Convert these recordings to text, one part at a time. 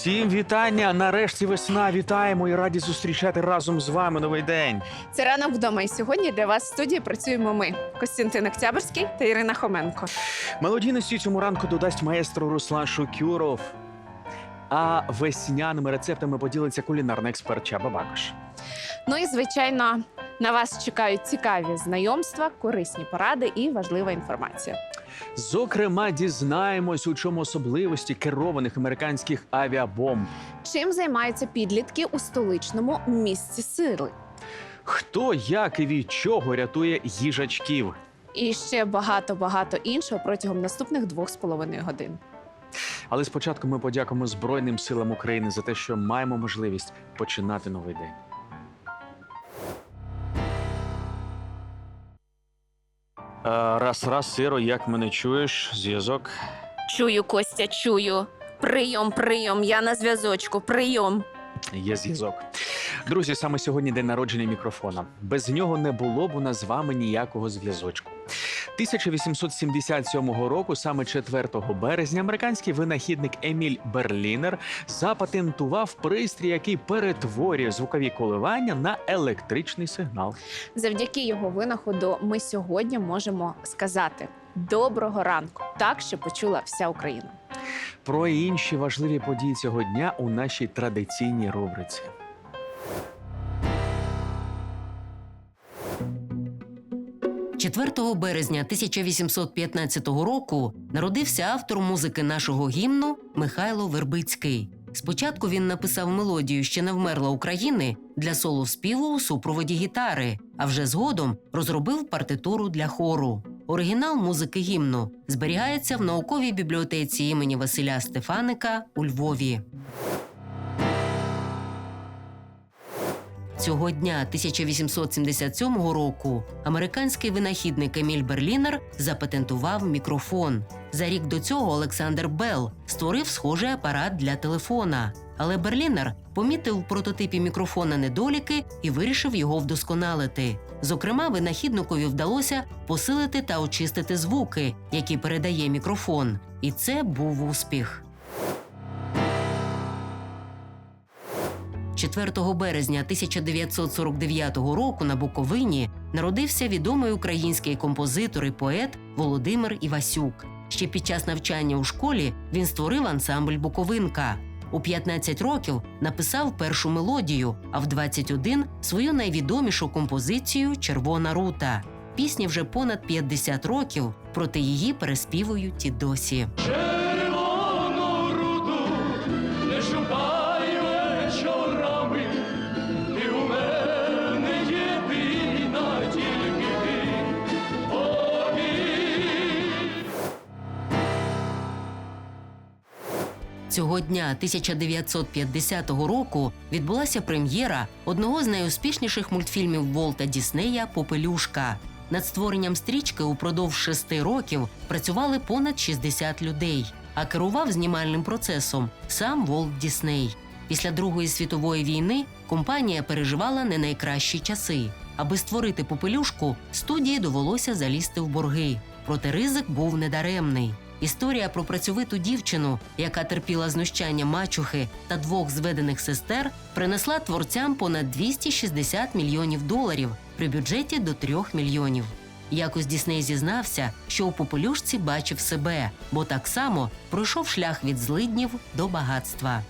Всім вітання! Нарешті весна. Вітаємо і раді зустрічати разом з вами новий день. Це ранок вдома. І сьогодні для вас в студії працюємо ми Костянтин Октябрьський та Ірина Хоменко. Мелодійності цьому ранку додасть маестро Руслан Шукюров. А весняними рецептами поділиться кулінарний експерт Чаба Бакош. Ну і звичайно, на вас чекають цікаві знайомства, корисні поради і важлива інформація. Зокрема, дізнаємось, у чому особливості керованих американських авіабомб. Чим займаються підлітки у столичному місці сили? Хто як і від чого рятує їжачків. І ще багато багато іншого протягом наступних двох з половиною годин. Але спочатку ми подякуємо Збройним силам України за те, що маємо можливість починати новий день. Раз, раз, сиро, як мене чуєш? Зв'язок. Чую, Костя, чую. Прийом, прийом. Я на зв'язочку. Прийом. Є зв'язок. Друзі, саме сьогодні день народження мікрофона. Без нього не було б у нас з вами ніякого зв'язочку. 1877 року, саме 4 березня, американський винахідник Еміль Берлінер запатентував пристрій, який перетворює звукові коливання на електричний сигнал. Завдяки його винаходу ми сьогодні можемо сказати доброго ранку, так що почула вся Україна. Про інші важливі події цього дня у нашій традиційній рубриці. – 4 березня 1815 року народився автор музики нашого гімну Михайло Вербицький. Спочатку він написав мелодію Ще не вмерла України для соло співу у супроводі гітари, а вже згодом розробив партитуру для хору. Оригінал музики гімну зберігається в науковій бібліотеці імені Василя Стефаника у Львові. Цього дня 1877 року американський винахідник Еміль Берлінер запатентував мікрофон. За рік до цього Олександр Белл створив схожий апарат для телефона. Але Берлінер помітив в прототипі мікрофона недоліки і вирішив його вдосконалити. Зокрема, винахідникові вдалося посилити та очистити звуки, які передає мікрофон. І це був успіх. 4 березня 1949 року на Буковині народився відомий український композитор і поет Володимир Івасюк. Ще під час навчання у школі він створив ансамбль Буковинка. У 15 років написав першу мелодію, а в 21 – свою найвідомішу композицію Червона рута. Пісні вже понад 50 років, проте її переспівують і досі. Цього дня 1950 року відбулася прем'єра одного з найуспішніших мультфільмів Волта Діснея Попелюшка. Над створенням стрічки упродовж шести років працювали понад 60 людей, а керував знімальним процесом сам Волт Дісней. Після Другої світової війни компанія переживала не найкращі часи. Аби створити попелюшку, студії довелося залізти в борги. Проте ризик був недаремний. Історія про працьовиту дівчину, яка терпіла знущання мачухи та двох зведених сестер, принесла творцям понад 260 мільйонів доларів при бюджеті до 3 мільйонів. Якось Дісней зізнався, що у попелюшці бачив себе, бо так само пройшов шлях від злиднів до багатства.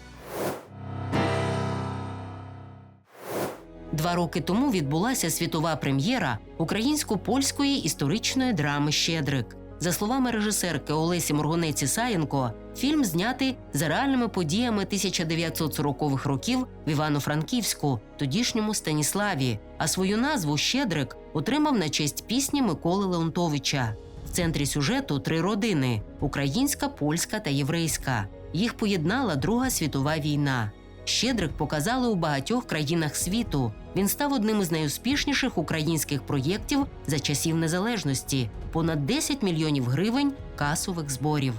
Два роки тому відбулася світова прем'єра українсько-польської історичної драми Щедрик. За словами режисерки Олесі Моргунець Ісаєнко, фільм знятий за реальними подіями 1940-х років в Івано-Франківську, тодішньому Станіславі. А свою назву Щедрик отримав на честь пісні Миколи Леонтовича. В центрі сюжету три родини: українська, польська та єврейська. Їх поєднала Друга світова війна. Щедрик показали у багатьох країнах світу. Він став одним із найуспішніших українських проєктів за часів незалежності понад 10 мільйонів гривень касових зборів.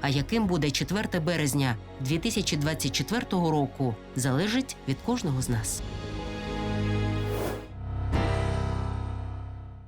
А яким буде 4 березня 2024 року, залежить від кожного з нас.